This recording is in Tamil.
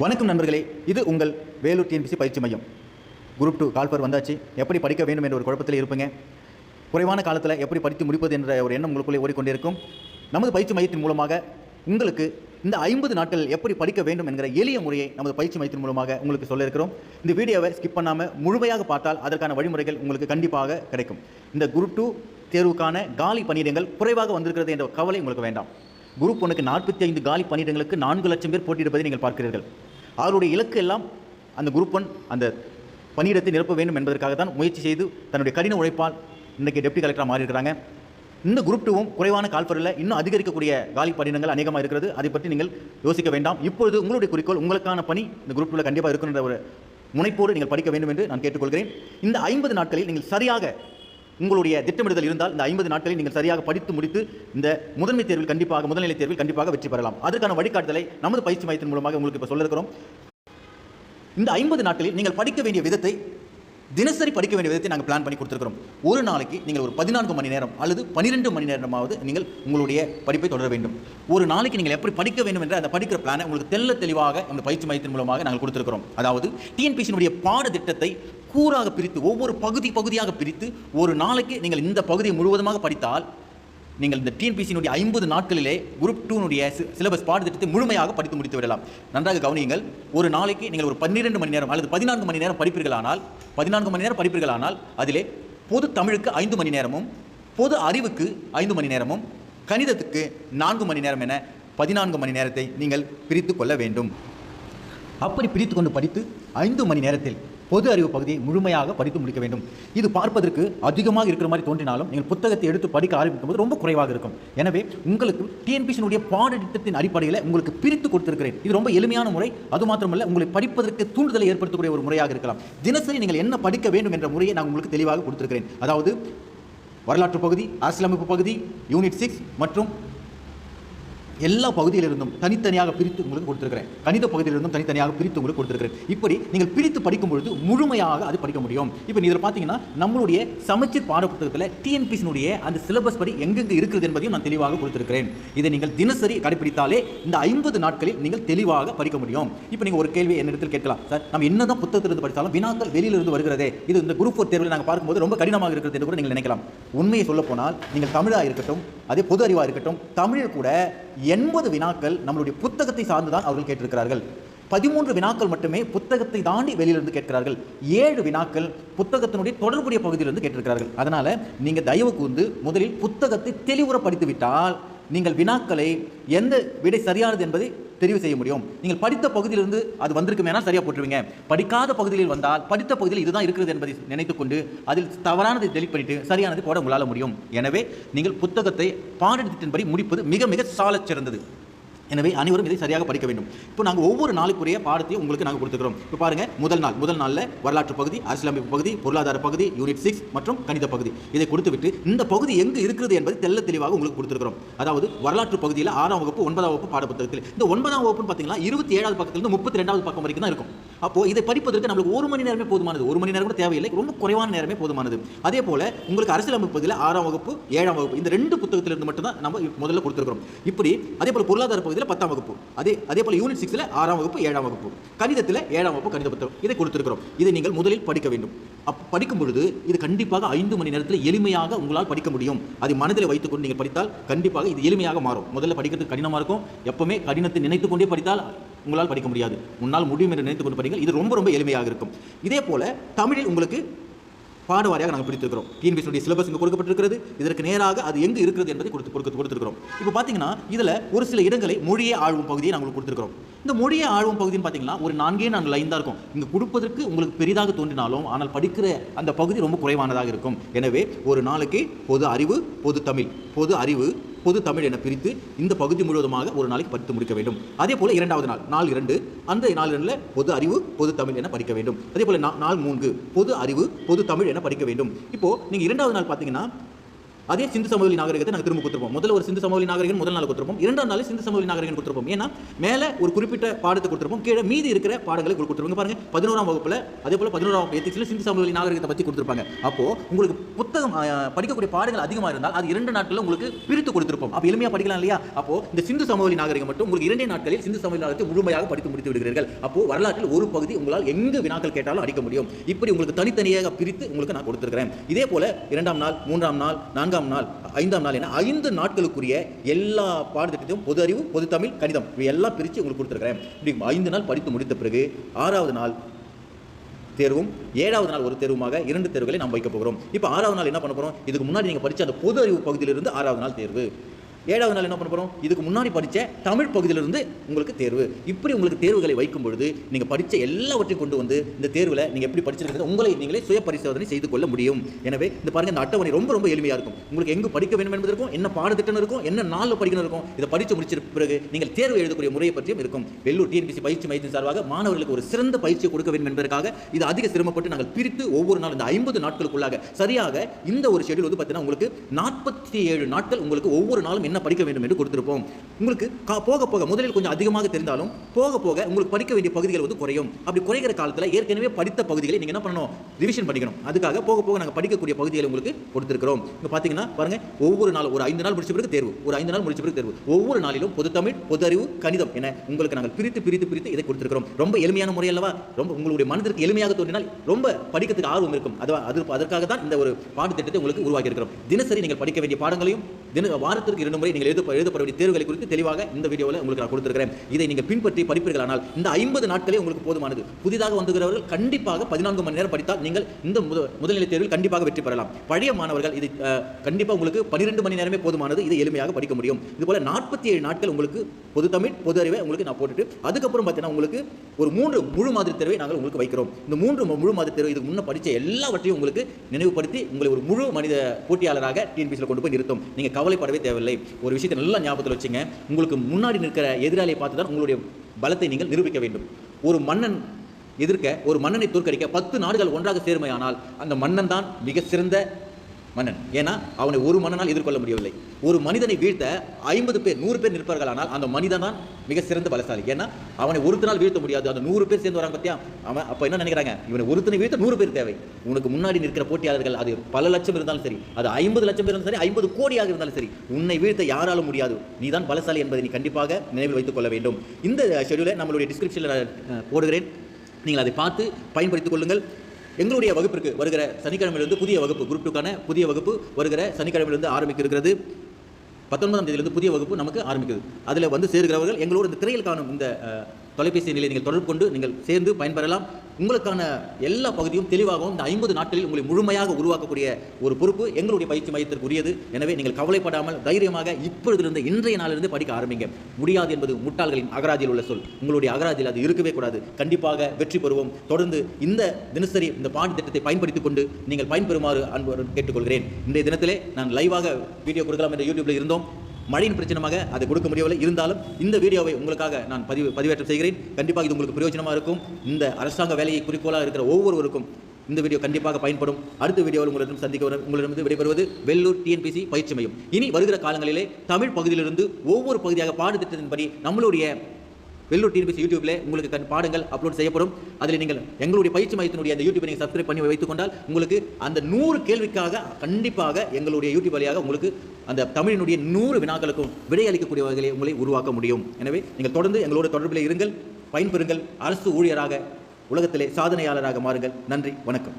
வணக்கம் நண்பர்களே இது உங்கள் வேலூர் டிஎன்பிசி பயிற்சி மையம். குரூப் டூ கால்பர் வந்தாச்சு. எப்படி படிக்க வேண்டும் என்ற ஒரு குழப்பத்தில் இருப்பீங்க. குறைவான காலத்தில் எப்படி படித்து முடிப்பது என்ற ஒரு எண்ணம் உங்களுக்குள்ளே ஓடிக்கொண்டிருக்கும். நமது பயிற்சி மையத்தின் மூலமாக உங்களுக்கு இந்த ஐம்பது நாட்கள் எப்படி படிக்க வேண்டும் என்கிற எளிய முறையை நமது பயிற்சி மையத்தின் மூலமாக உங்களுக்கு சொல்லியிருக்கிறோம். இந்த வீடியோவை ஸ்கிப் பண்ணாமல் முழுமையாக பார்த்தால் அதற்கான வழிமுறைகள் உங்களுக்கு கண்டிப்பாக கிடைக்கும். இந்த குரூப் டூ தேர்வுக்கான காலி பணியிடங்கள் குறைவாக வந்திருக்கிறது என்ற கவலை உங்களுக்கு வேண்டாம். குரூப் ஒன்றுக்கு நாற்பத்தி ஐந்து காலி பணியிடங்களுக்கு நான்கு லட்சம் பேர் போட்டியிடுவதை நீங்கள் பார்க்கிறீர்கள். அவருடைய இலக்கு எல்லாம் அந்த குரூப் ஒன் அந்த பணியிடத்தை நிரப்ப வேண்டும் என்பதற்காக தான் முயற்சி செய்து தன்னுடைய கடின உழைப்பால் இன்றைக்கி டெப்டி கலெக்டராக மாறி இருக்கிறாங்க இந்த குரூப் டூவும் குறைவான கால்பரில் இன்னும் அதிகரிக்கக்கூடிய காலி பணியிடங்கள் அநேகமாக இருக்கிறது. அதை பற்றி நீங்கள் யோசிக்க வேண்டாம். இப்பொழுது உங்களுடைய குறிக்கோள் உங்களுக்கான பணி இந்த குரூப் டூவில் கண்டிப்பாக இருக்கின்ற ஒரு முனைப்போடு நீங்கள் படிக்க வேண்டும் என்று நான் கேட்டுக்கொள்கிறேன். இந்த ஐம்பது நாட்களில் நீங்கள் சரியாக உங்களுடைய திட்டமிடுதல் இருந்தால் இந்த ஐம்பது நாட்களை நீங்கள் சரியாக படித்து முடித்து இந்த முதன்மை தேர்வில் கண்டிப்பாக முதல்நிலை தேர்வில் கண்டிப்பாக வெற்றி பெறலாம். அதற்கான வழிகாட்டுதலை நமது பயிற்சி மையத்தின் மூலமாக உங்களுக்கு இப்போ சொல்லிருக்கிறோம் இந்த ஐம்பது நாட்களில் நீங்கள் படிக்க வேண்டிய விதத்தை தினசரி படிக்க வேண்டிய விதத்தை நாங்கள் பிளான் பண்ணி கொடுத்துருக்கிறோம். ஒரு நாளைக்கு நீங்கள் ஒரு பதினான்கு மணி நேரம் அல்லது பன்னிரெண்டு மணி நேரமாவது நீங்கள் உங்களுடைய படிப்பை தொடர வேண்டும். ஒரு நாளைக்கு நீங்கள் எப்படி படிக்க வேண்டும் என்ற அந்த படிக்கிற பிளானை உங்களுக்கு தெல்ல தெளிவாக அந்த பயிற்சி மையத்தின் மூலமாக நாங்கள் கொடுத்துருக்கிறோம். அதாவது டிஎன்பிசியினுடைய பாடத்திட்டத்தை கூறாக பிரித்து ஒவ்வொரு பகுதி பகுதியாக பிரித்து ஒரு நாளைக்கு நீங்கள் இந்த பகுதியை முழுவதுமாக படித்தால் நீங்கள் இந்த டிஎன்பிசியினுடைய ஐம்பது நாட்களிலே குரூப் டூனுடைய சிலபஸ் பாடத்திட்டத்தை முழுமையாக படித்து முடித்து விடலாம். நன்றாக கவனியுங்கள் ஒரு நாளைக்கு நீங்கள் ஒரு பன்னிரெண்டு மணி நேரம் அல்லது பதினான்கு மணி நேரம் படிப்பீர்களானால் பதினான்கு மணி நேரம் படிப்பீர்களானால் அதிலே பொது தமிழுக்கு ஐந்து மணி நேரமும் பொது அறிவுக்கு ஐந்து மணி நேரமும் கணிதத்துக்கு நான்கு மணி நேரம் என பதினான்கு மணி நேரத்தை நீங்கள் பிரித்து கொள்ள வேண்டும். அப்படி பிரித்து கொண்டு படித்து ஐந்து மணி நேரத்தில் பொது அறிவு பகுதியை முழுமையாக படித்து முடிக்க வேண்டும். இது பார்ப்பதற்கு அதிகமாக இருக்கிற மாதிரி தோன்றினாலும் நீங்கள் புத்தகத்தை எடுத்து படிக்க ஆரம்பிக்கும் போது ரொம்ப குறைவாக இருக்கும். எனவே உங்களுக்கு டிஎன்பிசியினுடைய பாடத்திட்டத்தின் அடிப்படையில் உங்களுக்கு பிரித்து கொடுத்திருக்கிறேன். இது ரொம்ப எளிமையான முறை. அது மாத்திரமல்ல உங்களை படிப்பதற்கு தூண்டுதலை ஏற்படுத்தக்கூடிய ஒரு முறையாக இருக்கலாம். தினசரி நீங்கள் என்ன படிக்க வேண்டும் என்ற முறையை நான் உங்களுக்கு தெளிவாக கொடுத்திருக்கிறேன். அதாவது வரலாற்று பகுதி அரசியலமைப்பு பகுதி யூனிட் சிக்ஸ் மற்றும் எல்லா பகுதியிலிருந்தும் தனித்தனியாக பிரித்து உங்களுக்கு கொடுத்துருக்கிறேன். கணித பகுதியிலிருந்தும் தனித்தனியாக பிரித்து உங்களுக்கு கொடுத்துருக்கிறேன். இப்படி நீங்கள் பிரித்து படிக்கும் பொழுது முழுமையாக அது படிக்க முடியும். இப்போ இதில் பார்த்தீங்கன்னா நம்மளுடைய சமச்சீர் பாடப்புத்தகத்தில் டிஎன்பிசினுடைய அந்த சிலபஸ் படி எங்கெங்கே இருக்குது என்பதையும் நான் தெளிவாக கொடுத்துருக்கிறேன். இதை நீங்கள் தினசரி கடைபிடித்தாலே இந்த ஐம்பது நாட்களில் நீங்கள் தெளிவாக படிக்க முடியும். இப்போ நீங்கள் ஒரு கேள்வி என்னிடத்தில் கேட்கலாம். சார் நம்ம என்னதான் புத்தகத்திலிருந்து படித்தாலும் வினாக்கள் வெளியிலிருந்து வருகிறதே இது இந்த குரூப் ஃபோர் தேர்வில் நாங்கள் பார்க்கும்போது ரொம்ப கடினமாக இருக்கிறது என்று கூட நீங்கள் நினைக்கலாம். உண்மையை சொல்ல போனால் நீங்கள் தமிழாக இருக்கட்டும் அதே பொது அறிவாக இருக்கட்டும் தமிழில் கூட எண்பது வினாக்கள் நம்மளுடைய புத்தகத்தை சார்ந்து தான் அவர்கள் கேட்டிருக்கிறார்கள். பதிமூன்று வினாக்கள் மட்டுமே புத்தகத்தை தாண்டி வெளியிலிருந்து கேட்கிறார்கள். ஏழு வினாக்கள் புத்தகத்தினுடைய தொடர்புடைய பகுதியிலிருந்து கேட்டிருக்கிறார்கள். அதனால் நீங்கள் தயவு கூர்ந்து முதலில் புத்தகத்தை தெளிவுற படித்து விட்டால் நீங்கள் வினாக்களை எந்த விடை சரியானது என்பதை தெரிவு செய்ய முடியும். நீங்கள் படித்த பகுதியிலிருந்து அது வந்திருக்குமேனா சரியாக போட்டுருவீங்க. படிக்காத பகுதியில் வந்தால் படித்த பகுதியில் இதுதான் இருக்கிறது என்பதை நினைத்துக்கொண்டு அதில் தவறானதை டெலிட் பண்ணிட்டு சரியானதை போட உங்களால் முடியும். எனவே நீங்கள் புத்தகத்தை பாடத்திட்டத்தின்படி முடிப்பது மிக மிக சாலச் சிறந்தது. எனவே அனைவரும் இதை சரியாக படிக்க வேண்டும். இப்போ நாங்கள் ஒவ்வொரு நாளுக்குரிய பாடத்தையும் உங்களுக்கு நாங்கள் கொடுத்துக்கிறோம். இப்போ பாருங்க முதல் நாள் முதல் நாளில் வரலாற்று பகுதி அரசியலமைப்பு பகுதி பொருளாதார பகுதி யூனிட் சிக்ஸ் மற்றும் கணித பகுதி. இதை கொடுத்துவிட்டு இந்த பகுதி எங்கு இருக்கிறது என்பது தெல்ல தெளிவாக உங்களுக்கு கொடுத்துருக்கிறோம். அதாவது வரலாற்று பகுதியில் ஆறாம் வகுப்பு ஒன்பதாம் வகுப்பு பாடப்புத்தகத்தில். இந்த ஒன்பதாம் வகுப்புன்னு பார்த்தீங்கன்னா இருபத்தி ஏழாவது பக்கத்துலேருந்து முப்பத்தி ரெண்டாவது பக்கம் வரைக்கும் தான் இருக்கும். அப்போ இதை படிப்பதற்கு நம்மளுக்கு ஒரு மணி நேரமே போதுமானது. ஒரு மணி நேரம் கூட தேவையில்லை. ரொம்ப குறைவான நேரமே போதுமானது. அதே போல உங்களுக்கு அரசியலமைப்பு பகுதியில் ஆறாம் வகுப்பு ஏழாம் வகுப்பு இந்த ரெண்டு புத்தகத்திலிருந்து மட்டும்தான் நம்ம முதல்ல கொடுத்துருக்கிறோம். இப்படி அதே போல பொருளாதார பகுதியில் பத்தாம் வகுப்பு அதே அதே போல யூனிட் சிக்ஸில் ஆறாம் வகுப்பு ஏழாம் வகுப்பு கணிதத்தில் ஏழாம் வகுப்பு கணித புத்தகம் இதை கொடுத்துருக்கிறோம். இதை நீங்கள் முதலில் படிக்க வேண்டும். அப் படிக்கும் பொழுது இது கண்டிப்பாக ஐந்து மணி நேரத்தில் எளிமையாக உங்களால் படிக்க முடியும். அதை மனதில் வைத்துக்கொண்டு நீங்கள் படித்தால் கண்டிப்பாக இது எளிமையாக மாறும். முதல்ல படிக்கிறது கடினமாக இருக்கும். எப்பவுமே கடினத்தை நினைத்து கொண்டே படித்தால் உங்களால் படிக்க முடியாது. உன்னால் முடியும் என்று நினைத்து கொண்டு படிங்கள் இது ரொம்ப ரொம்ப எளிமையாக இருக்கும். இதே போல தமிழில் உங்களுக்கு பாடவாரியாக நாங்கள் பிடித்திருக்கிறோம் டிஎன்பிஎஸ்னுடைய சிலபஸ் இங்கே கொடுக்கப்பட்டிருக்கிறது. இதற்கு நேராக அது எங்கே இருக்கிறது என்பதை கொடுத்து கொடுத்து கொடுத்துருக்கிறோம். இப்போ பார்த்தீங்கன்னா இதில் ஒரு சில இடங்களை மொழியே ஆழ்வும் பகுதியை நாங்கள் கொடுத்துருக்கிறோம். இந்த மொழியை ஆழ்வும் பகுதின்னு பார்த்தீங்கன்னா ஒரு நான்கே நான்கு லைன் தான் இருக்கும். இங்கே கொடுப்பதற்கு உங்களுக்கு பெரிதாக தோன்றினாலும் ஆனால் படிக்கிற அந்த பகுதி ரொம்ப குறைவானதாக இருக்கும். எனவே ஒரு நாளைக்கு பொது அறிவு பொது தமிழ் பொது அறிவு பொது தமிழ் என பிரித்து இந்த பகுதி முழுவதுமாக ஒரு நாளைக்கு படித்து முடிக்க வேண்டும். அதே போல் இரண்டாவது நாள் நாள் இரண்டு அந்த நாள் இரண்டில் பொது அறிவு பொது தமிழ் என படிக்க வேண்டும். அதே போல் நாள் மூன்று பொது அறிவு பொது தமிழ் என படிக்க வேண்டும். இப்போது நீங்கள் இரண்டாவது நாள் பார்த்தீங்கன்னா அதே சிந்து சமவெளி நாகரிகத்தை நாங்கள் திரும்ப கொடுத்துருப்போம். முதல்ல ஒரு சிந்து சமவெளி நாகரிகம் முதல் நாள் கொடுத்துருப்போம். இரண்டாம் நாள் சிந்து சமவெளி நாகரிகம் கொடுத்துருப்போம். ஏன்னா மேலே ஒரு குறிப்பிட்ட பாடத்தை கொடுத்துருப்போம். கீழே மீதி இருக்கிற பாடங்களை கொடுத்துருப்பாங்க. பாருங்க பதினோராம் வகுப்பில் அதே போல பதினோராம் எத்திக்ஸில் சிந்து சமவெளி நாகரிகத்தை பற்றி கொடுத்துருப்பாங்க. அப்போ உங்களுக்கு புத்தகம் படிக்கக்கூடிய பாடங்கள் அதிகமாக இருந்தால் அது இரண்டு நாட்களில் உங்களுக்கு பிரித்து கொடுத்துருப்போம். அப்போ எளிமையாக படிக்கலாம் இல்லையா? அப்போ இந்த சிந்து சமவெளி நாகரிகம் மட்டும் உங்களுக்கு இரண்டே நாட்களில் சிந்து சமவெளி நாகரிகத்தை முழுமையாக படித்து முடித்து விடுகிறீர்கள். அப்போ வரலாற்றில் ஒரு பகுதி உங்களால் எங்கு வினாக்கள் கேட்டாலும் அடிக்க முடியும். இப்படி உங்களுக்கு தனித்தனியாக பிரித்து உங்களுக்கு நான் கொடுத்துருக்கிறேன். இதே போல இரண்டாம் நாள் மூன்றாம் நாள் நான்காம் நாள் ஐந்தாம் நாள் என ஐந்து நாட்களுக்குரிய எல்லா பாடத்திட்டத்தையும் பொது அறிவு பொது தமிழ் கணிதம் இவை எல்லாம் பிரித்து உங்களுக்கு கொடுத்துருக்கிறேன். இப்படி ஐந்து நாள் படித்து முடித்த பிறகு ஆறாவது நாள் தேர்வும் ஏழாவது நாள் ஒரு தேர்வுமாக இரண்டு தேர்வுகளை நாம் வைக்க போகிறோம். இப்போ ஆறாவது நாள் என்ன பண்ண போகிறோம் இதுக்கு முன்னாடி நீங்கள் படித்த அந்த பொது அறிவு பகுதியிலிருந்து ஆறாவது நாள் தேர்வு. ஏழாவது நாள் என்ன பண்ண போகிறோம் இதுக்கு முன்னாடி படித்த தமிழ் பகுதியிலிருந்து உங்களுக்கு தேர்வு. இப்படி உங்களுக்கு தேர்வுகளை வைக்கும் பொழுது நீங்கள் படித்த எல்லாவற்றையும் கொண்டு வந்து இந்த தேர்வில் நீங்கள் எப்படி படிச்சிருக்கிறது உங்களை நீங்களே சுய பரிசோதனை செய்து கொள்ள முடியும். எனவே இந்த பாருங்கள் இந்த அட்டவணை ரொம்ப ரொம்ப எளிமையாக இருக்கும். உங்களுக்கு எங்கு படிக்க வேண்டும் என்பது இருக்கும் என்ன பாடத்திட்டம் இருக்கும் என்ன நாளில் படிக்கணும் இருக்கும் இதை படித்து முடிச்ச பிறகு நீங்கள் தேர்வு எழுதக்கூடிய முறையை பற்றியும் இருக்கும். வெள்ளூர் டிஎன்பிசி பயிற்சி மையத்தின் சார்பாக மாணவர்களுக்கு ஒரு சிறந்த பயிற்சியை கொடுக்க வேண்டும் என்பதற்காக இது அதிக சிரமப்பட்டு நாங்கள் பிரித்து ஒவ்வொரு நாள் இந்த ஐம்பது நாட்களுக்குள்ளாக சரியாக இந்த ஒரு ஷெடியூல் வந்து பார்த்தீங்கன்னா உங்களுக்கு நாற்பத்தி ஏழு நாட்கள் உங்களுக்கு ஒவ்வொரு நாளும் என்ன படிக்க வேண்டும் என்று கொடுத்திருப்போம். உங்களுக்கு கா- போக போக முதலில் கொஞ்சம் அதிகமாக தெரிந்தாலும் போக போக உங்களுக்கு படிக்க வேண்டிய பகுதிகள் வந்து குறையும். அப்படி குறைகிற காலத்தில் ஏற்கனவே படித்த பகுதிகளை நீங்கள் என்ன பண்ணணும்? ரிவிஷன் படிக்கணும். அதுக்காக போக போக நாங்கள் படிக்கக்கூடிய பகுதிகளை உங்களுக்கு கொடுத்துருக்கிறோம். இங்கே பார்த்தீங்கன்னா பாருங்க ஒவ்வொரு நாள் ஒரு ஐந்து நாள் முடிச்ச பிறகு தேர்வு. ஒரு ஐந்து நாள் முடிச்ச பிறகு தேர்வு. ஒவ்வொரு நாளிலும் பொது தமிழ் பொது அறிவு கணிதம் என உங்களுக்கு நாங்கள் பிரித்து பிரித்து பிரித்து இதை கொடுத்துருக்கிறோம். ரொம்ப எளிமையான முறை அல்லவா? ரொம்ப உங்களுடைய மனதிற்கு எளிமையாக தோன்றினால் ரொம்ப படிக்கிறதுக்கு ஆர்வம் இருக்கும். அது அது அதற்காக தான் இந்த ஒரு பாடத்திட்டத்தை உங்களுக்கு உருவாக்கி இருக்கிறோம் தினசரி நீங்கள் படிக்க வேண்டிய பாடங்களையும் தின வாரத்திற்கு இரண்டு முறை நீங்கள் எழுத எழுதப்பட வேண்டிய தேர்வுகளை குறித்து தெளிவாக இந்த வீடியோவில் உங்களுக்கு நான் கொடுத்துருக்கிறேன். இதை நீங்கள் பின்பற்றி படிப்பீர்களானால் இந்த ஐம்பது நாட்களே உங்களுக்கு போதுமானது. புதிதாக வந்துகிறவர்கள் கண்டிப்பாக பதினான்கு மணி நேரம் படித்தால் நீங்கள் இந்த முதல்நிலை தேர்வில் கண்டிப்பாக வெற்றி பெறலாம். பழைய மாணவர்கள் இது கண்டிப்பாக உங்களுக்கு பன்னிரெண்டு மணி நேரமே போதுமானது. இதை எளிமையாக படிக்க முடியும். இதுபோல் நாற்பத்தி ஏழு நாட்கள் உங்களுக்கு பொது தமிழ் பொது அறிவை உங்களுக்கு நான் போட்டுட்டு அதுக்கப்புறம் பார்த்தீங்கன்னா உங்களுக்கு ஒரு மூன்று முழு மாதிரி தேர்வை நாங்கள் உங்களுக்கு வைக்கிறோம். இந்த மூன்று முழு மாதிரி தேர்வு இதுக்கு முன்ன படித்த எல்லாவற்றையும் உங்களுக்கு நினைவுபடுத்தி உங்களை ஒரு முழு மனித போட்டியாளராக டிஎன்பிசியில் கொண்டு போய் நிறுத்தும். நீங்கள் கவலைப்படவே தேவையில்லை. ஒரு விஷயத்தை நல்லா ஞாபகத்தில் வச்சுங்க. உங்களுக்கு முன்னாடி நிற்கிற எதிராளியை பார்த்து தான் உங்களுடைய பலத்தை நீங்கள் நிரூபிக்க வேண்டும். ஒரு மன்னன் எதிர்க்க ஒரு மன்னனை தோற்கடிக்க பத்து நாடுகள் ஒன்றாக சேர்மையானால் அந்த மன்னன் தான் மிக சிறந்த மன்னன். ஏன்னா அவனை ஒரு மன்னனால் எதிர்கொள்ள முடியவில்லை. ஒரு மனிதனை வீழ்த்த ஐம்பது பேர் நூறு பேர் நிற்பார்களானால் அந்த மனிதன் தான் மிக சிறந்த பலசாலி. ஏன்னா அவனை ஒருத்தனால் வீழ்த்த முடியாது. அந்த நூறு பேர் சேர்ந்து வராங்க பத்தியா? அவன் அப்போ என்ன நினைக்கிறாங்க? இவனை ஒருத்தனை வீழ்த்த நூறு பேர் தேவை. உனக்கு முன்னாடி நிற்கிற போட்டியாளர்கள் அது பல லட்சம் இருந்தாலும் சரி அது ஐம்பது லட்சம் பேர் இருந்தாலும் சரி ஐம்பது கோடியாக இருந்தாலும் சரி உன்னை வீழ்த்த யாராலும் முடியாது. நீ தான் பலசாலி என்பதை நீ கண்டிப்பாக நினைவில் வைத்துக் கொள்ள வேண்டும். இந்த ஷெடியூலை நம்மளுடைய டிஸ்கிரிப்ஷனில் போடுகிறேன். நீங்கள் அதை பார்த்து பயன்படுத்திக் கொள்ளுங்கள். எங்களுடைய வகுப்பிற்கு வருகிற சனிக்கிழமையிலிருந்து புதிய வகுப்பு குரூப் டூக்கான புதிய வகுப்பு வருகிற சனிக்கிழமையிலிருந்து ஆரம்பிக்க இருக்கிறது பத்தொன்பதாம் தேதியிலிருந்து புதிய வகுப்பு நமக்கு ஆரம்பிக்குது. அதில் வந்து சேருகிறவர்கள் எங்களோட இந்த திரையில் காணும் இந்த தொலைபேசி நிலையை நீங்கள் தொடர்பு கொண்டு நீங்கள் சேர்ந்து பயன்பெறலாம். உங்களுக்கான எல்லா பகுதியும் தெளிவாகவும் இந்த ஐம்பது நாட்களில் உங்களை முழுமையாக உருவாக்கக்கூடிய ஒரு பொறுப்பு எங்களுடைய பயிற்சி மையத்திற்கு உரியது எனவே நீங்கள் கவலைப்படாமல் தைரியமாக இப்பொழுதிலிருந்து இன்றைய நாளிலிருந்து படிக்க ஆரம்பிங்க. முடியாது என்பது முட்டாள்களின் அகராதியில் உள்ள சொல். உங்களுடைய அகராதியில் அது இருக்கவே கூடாது. கண்டிப்பாக வெற்றி பெறுவோம். தொடர்ந்து இந்த தினசரி இந்த பாடத்திட்டத்தை பயன்படுத்திக் கொண்டு நீங்கள் பயன்பெறுமாறு அன்பு கேட்டுக்கொள்கிறேன். இன்றைய தினத்திலே நான் லைவாக வீடியோ கொடுக்கலாம் என்ற யூடியூப்ல இருந்தோம். மழையின் பிரச்சனமாக அதை கொடுக்க முடியவில்லை. இருந்தாலும் இந்த வீடியோவை உங்களுக்காக நான் பதிவு பதிவேற்றம் செய்கிறேன். கண்டிப்பாக இது உங்களுக்கு பிரயோஜனமாக இருக்கும். இந்த அரசாங்க வேலையை குறிக்கோளாக இருக்கிற ஒவ்வொருவருக்கும் இந்த வீடியோ கண்டிப்பாக பயன்படும். அடுத்த வீடியோவில் உங்களிடம் சந்திக்க உங்களிடமிருந்து விடைபெறுவது வெள்ளூர் டிஎன்பிசி பயிற்சி மையம். இனி வருகிற காலங்களிலே தமிழ் பகுதியிலிருந்து ஒவ்வொரு பகுதியாக பாடத்திட்டத்தின்படி நம்மளுடைய வெள்ளூர் டிஎன்பிசி யூடியூப்ல உங்களுக்கு கண் பாடங்கள் அப்லோட் செய்யப்படும். அதில் நீங்கள் எங்களுடைய பயிற்சி மையத்தினுடைய அந்த யூடியூப் நீங்கள் சப்ஸ்கிரைப் பண்ணி வைத்துக் கொண்டால் உங்களுக்கு அந்த நூறு கேள்விக்காக கண்டிப்பாக எங்களுடைய யூடியூப் வழியாக உங்களுக்கு அந்த தமிழினுடைய நூறு வினாக்களுக்கும் விடையளிக்கக்கூடிய வகையிலே உங்களை உருவாக்க முடியும். எனவே நீங்கள் தொடர்ந்து எங்களோட தொடர்பில் இருங்கள் பயன்பெறுங்கள் அரசு ஊழியராக உலகத்திலே சாதனையாளராக மாறுங்கள். நன்றி வணக்கம்.